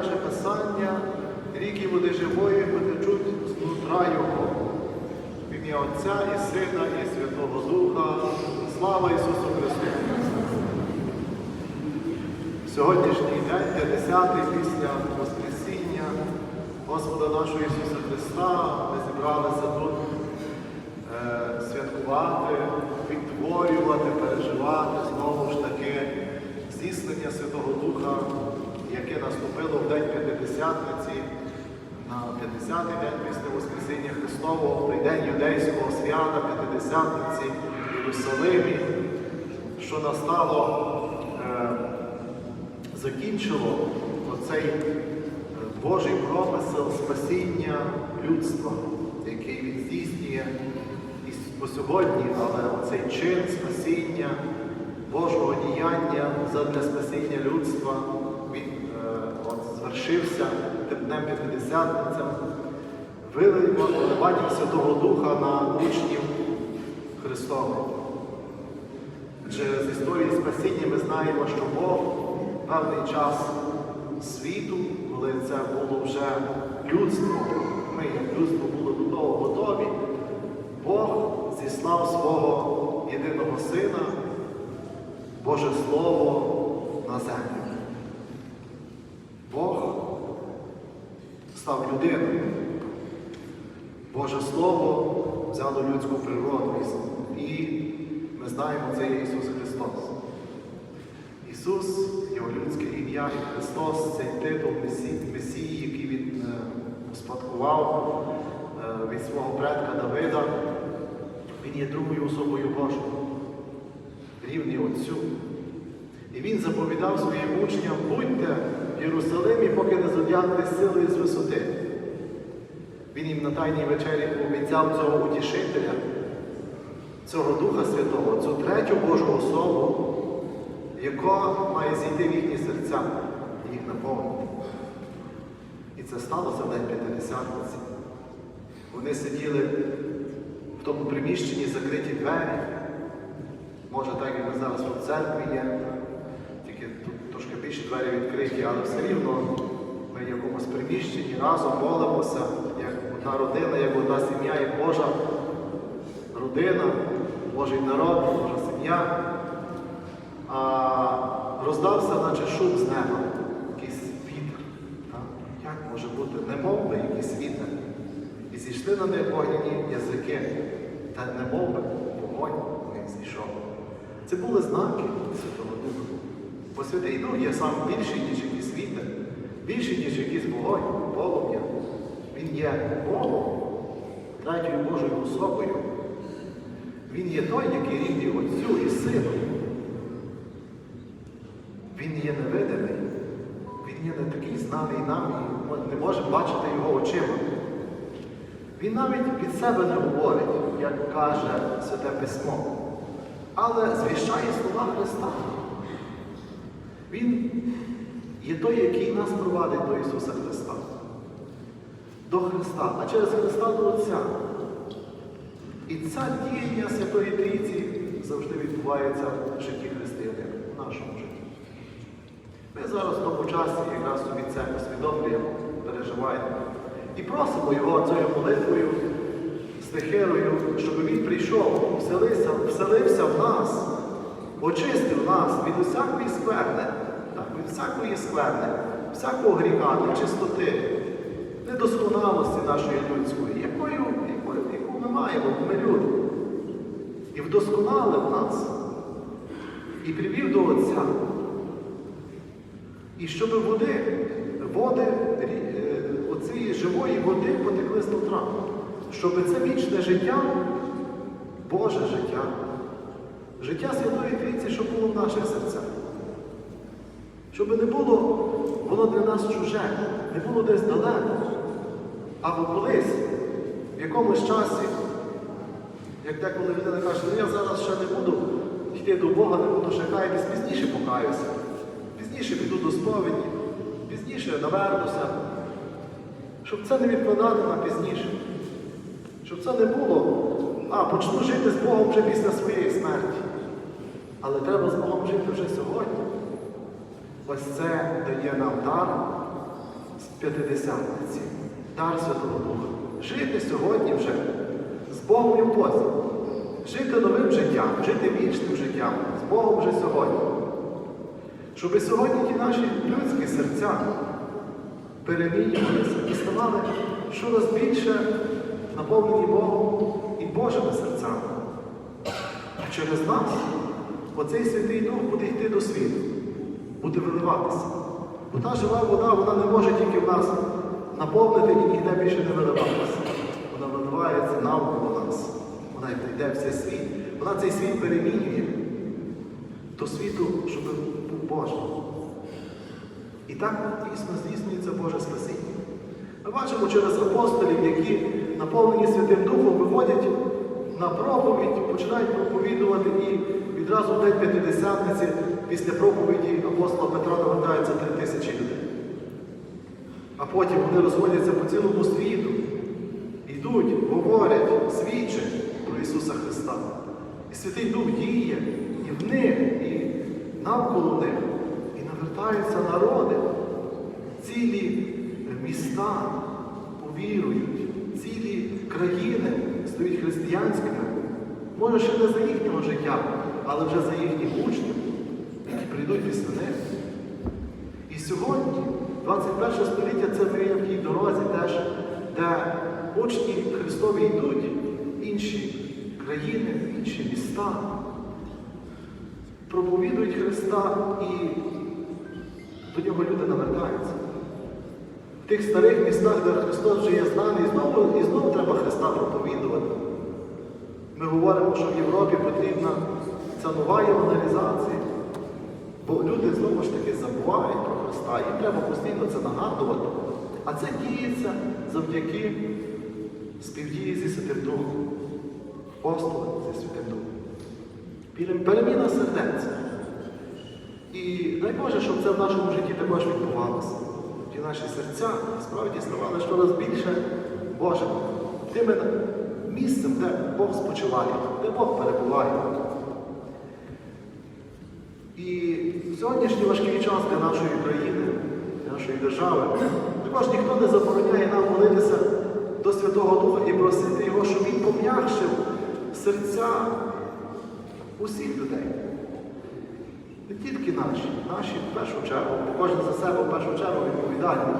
каже Писання, ріки води живої потечуть з нутра Його. В ім'я Отця і Сина, і Святого Духа. Слава Ісусу Христу! Сьогоднішній день, 50-й після Воскресіння Господа нашого Ісуса Христа, ми зібралися тут е, святкувати, відтворювати, переживати знову ж таки здійснення Святого Духа, наступило в День П'ятидесятниці, на 50-й день після Воскресіння Христового, той день юдейського свята П'ятидесятниці в Єрусалимі, що настало. е, закінчило оцей е, Божий промисел спасіння людства, який він здійснює і по сьогодні, але оцей чин спасіння, Божого діяння задля спасіння людства, звершився днем П'ятидесятницям, виливанням Святого Духа на учнів Христових. Через історії спасіння ми знаємо, що Бог певний час світу, коли це було вже людство, ми як людство було до того готові, Бог зіслав свого єдиного сина, Боже Слово на землю. Бог став людиною. Боже Слово взяло людську природу і ми знаємо, це є Ісус Христос. Ісус, Його людське ім'я і Христос, цей титул Месії, Месії який Він е, успадкував е, від свого предка Давида, Він є другою особою Божою, рівний Отцю. І Він заповідав своїм учням, будьте в Єрусалимі, поки не зодягнете силою з висоти. Він їм на Тайній вечері обіцяв цього утішителя, цього Духа Святого, цю третю Божу особу, яка має зійти в їхні серця і їх наповнити. І це сталося в день П'ятидесятниці. Вони сиділи в тому приміщенні закриті двері. Може, так як ми зараз в церкві є, трошки двері відкриті, але все рівно ми в якомусь приміщенні разом молимося, як одна родина, як одна сім'я, як Божа родина, Божий народ, Божа сім'я. А роздався, наче шум з неба, якийсь вітер. Так? Як може бути? Немов би якийсь вітер. І зійшли на них вогняні язики, та немов би вогонь них зійшов. Це були знаки Святого Духа. Бо Святий Дух є сам більший, ніж якийсь вітер, більший, ніж якийсь вогонь, полум'я. Він є Богом, третьою Божою особою. Він є той, який рівний Отцю і Сину. Він є невидимий, він є не такий знаний нам, і ми не можемо бачити його очима. Він навіть від себе не говорить, як каже Святе Письмо, але звіщає слова Христа. Він є той, який нас провадить до Ісуса Христа. До Христа, а через Христа до Отця. І ця діяння Святої Трійці завжди відбувається в житті християнина, в нашому житті. Ми зараз в тому часі якраз собі це усвідомлюємо, переживаємо. І просимо його цією молитвою, стихирою, щоб він прийшов, вселився, вселився в нас, очистив нас від усякої скверни, так, від всякої скверни, всякого гріха, нечистоти, недосконалості нашої людської, якою, якою, яку ми маємо, ми люди. І вдосконалив нас, і привів до Отця. І щоб води, води е, оцієї живої води потекли з нутра. Щоб це вічне життя, Боже життя, життя Святої Трійці, щоб було в наших серцях. Щоб не було воно для нас чуже, не було десь далеко. Або колись, в якомусь часі, як деколи людина каже, ну я зараз ще не буду йти до Бога, не буду ще каятись, пізніше покаюся. Пізніше піду до сповіді, пізніше навернуся. Щоб це не відкладати на пізніше. Щоб це не було, а почну жити з Богом вже після своєї смерті. Але треба з Богом жити вже сьогодні. Ось це дає нам дар з п'ятидесятниці, дар Святого Духа. Жити сьогодні вже з Богом і в Бозі. Жити новим життям, жити вічним життям, з Богом вже сьогодні. Щоб сьогодні ті наші людські серця перемінювалися і ставали щораз більше наповнені Богом і Божими серцями. А через нас оцей Святий Дух буде йти до світу, буде виливатися. Бо та жива вода, вона не може тільки в нас наповнити і ніде більше не виливатися. Вона виливається навколо нас. Вона йде в цей світ. Вона цей світ перемінює до світу, щоб був Божий. І так дійсно здійснюється Боже спасіння. Ми бачимо через апостолів, які наповнені Святим Духом, виходять на проповідь, починають проповідувати і відразу в день П'ятидесятниці після проповіді апостола Петра навертаються три тисячі людей. А потім вони розходяться по цілому світу, йдуть, говорять, свідчать про Ісуса Христа. І Святий Дух діє і в них, і навколо них, і навертаються народи. Цілі міста повірують, цілі країни стають християнськими. Може, ще не за їхнього життя, але вже за їхніх учнів, які прийдуть після них. І сьогодні, 21 століття, це ми є в тій дорозі теж, де учні Христові йдуть в інші країни, в інші міста, проповідують Христа і до нього люди навертаються. В тих старих містах, де Христос вже є знаний, і знову, і знову треба Христа проповідувати. Ми говоримо, що в Європі потрібна ця нова євангелізація. Бо люди знову ж таки забувають про Христа, їм треба постійно це нагадувати. А це діється завдяки співдії зі Святим Духом, апостоли зі Святим Духом. Переміна сердець. І дай Боже, щоб це в нашому житті також відбувалося. Ті наші серця справді ставали щораз більше Божим, тим місцем, де Бог спочиває, де Бог перебуває. І сьогоднішній важкий час для нашої країни, для нашої держави, також ніхто не забороняє нам молитися до Святого Духа і просити Його, щоб Він пом'якшив серця усіх людей. Не тільки наші, наші в першу чергу, кожен за себе в першу чергу відповідальний,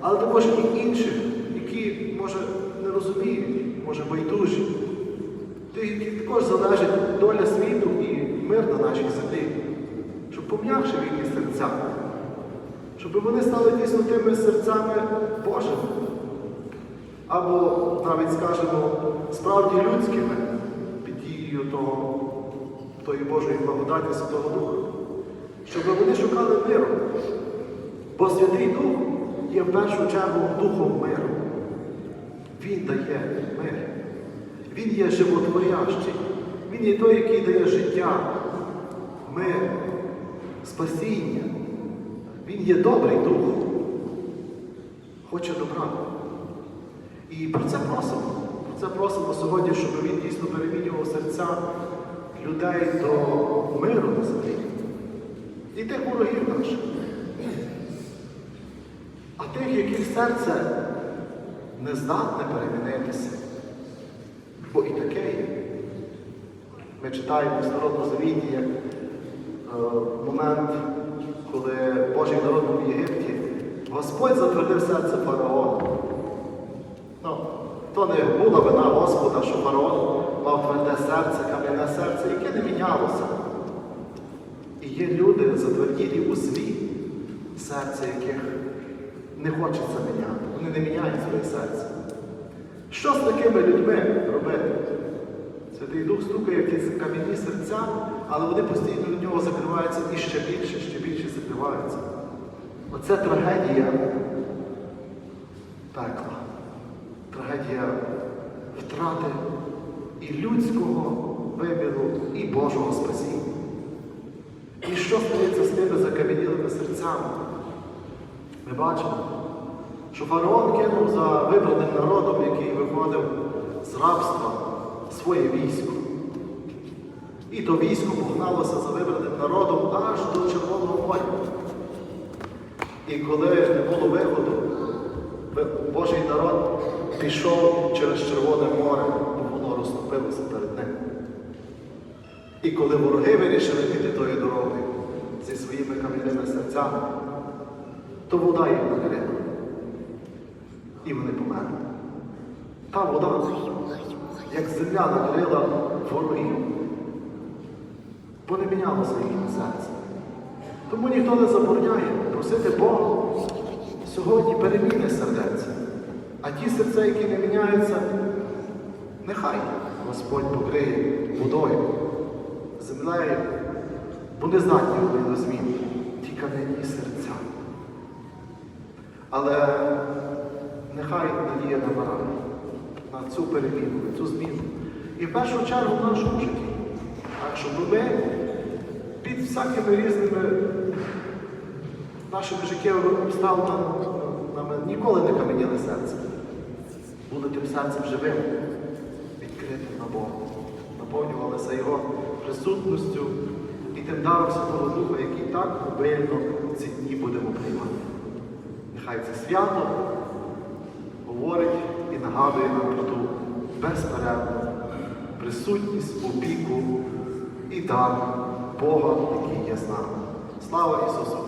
але також і інших, які, може, не розуміють, може, байдужі, які також залежить доля світу і мир на нашій землі, щоб пом'якшив їхні серця, щоб вони стали дійсно тими серцями Божими. Або навіть, скажемо, справді людськими під дією того, тої Божої благодаті Святого Духа, щоб вони шукали миру. Бо Святий Дух є в першу чергу духом миру. Він дає мир. Він є животворящий. Він є той, який дає життя, мир, спасіння. Він є добрий дух. Хоче добра. І про це просимо. Про це просимо сьогодні, щоб він дійсно перемінював серця людей до миру на землі. І тих ворогів наших. А тих, яких серце не здатне перемінитися. Бо і таке є. Ми читаємо в Старому Завіті, як момент, коли Божий народ був в Єгипті, Господь затвердив серце фараона. Ну, то не була вина Господа, що фараон мав тверде серце, кам'яне серце, яке не мінялося. І є люди затверділі у злі, серце яких не хочеться міняти. Вони не міняють своє серце. Що з такими людьми? Святий Дух стукає в ті кам'яні серця, але вони постійно від нього закриваються і ще більше, ще більше закриваються. Оце трагедія пекла. Трагедія втрати і людського вибіру, і Божого спасіння. І що стається з тими закам'янілими серцями? Ми бачимо, що фараон кинув за вибраним народом, який виходив з рабства, своє військо. І то військо погналося за вибраним народом аж до Червоного моря. І коли не було виходу, Божий народ пішов через Червоне море, бо воно розступилося перед ним. І коли вороги вирішили піти тою дорогою зі своїми кам'яними серцями, то вода їх накрила. І вони померли. Та вода, як земля накрила ворогів, бо не мінялося їхнє серце. Тому ніхто не забороняє просити Бога сьогодні переміни сердець. А ті серця, які не міняються, нехай Господь покриє водою, землею, бо не здатні вони до змін, ті кам'яні серця. Але нехай надія набирає на цю переміну, на цю зміну. І в першу чергу в нашому житті. Так, щоб ми під всякими різними нашими життєвими обставинами ніколи не кам'яніли серце. Були тим серцем живим, відкритим на Бога. Наповнювалися Його присутністю і тим даром Святого Духа, який так обильно в ці дні будемо приймати. Нехай це свято говорить нагадує нам про ту безперервну присутність, опіку і дар Бога, який є з нами. Слава Ісусу!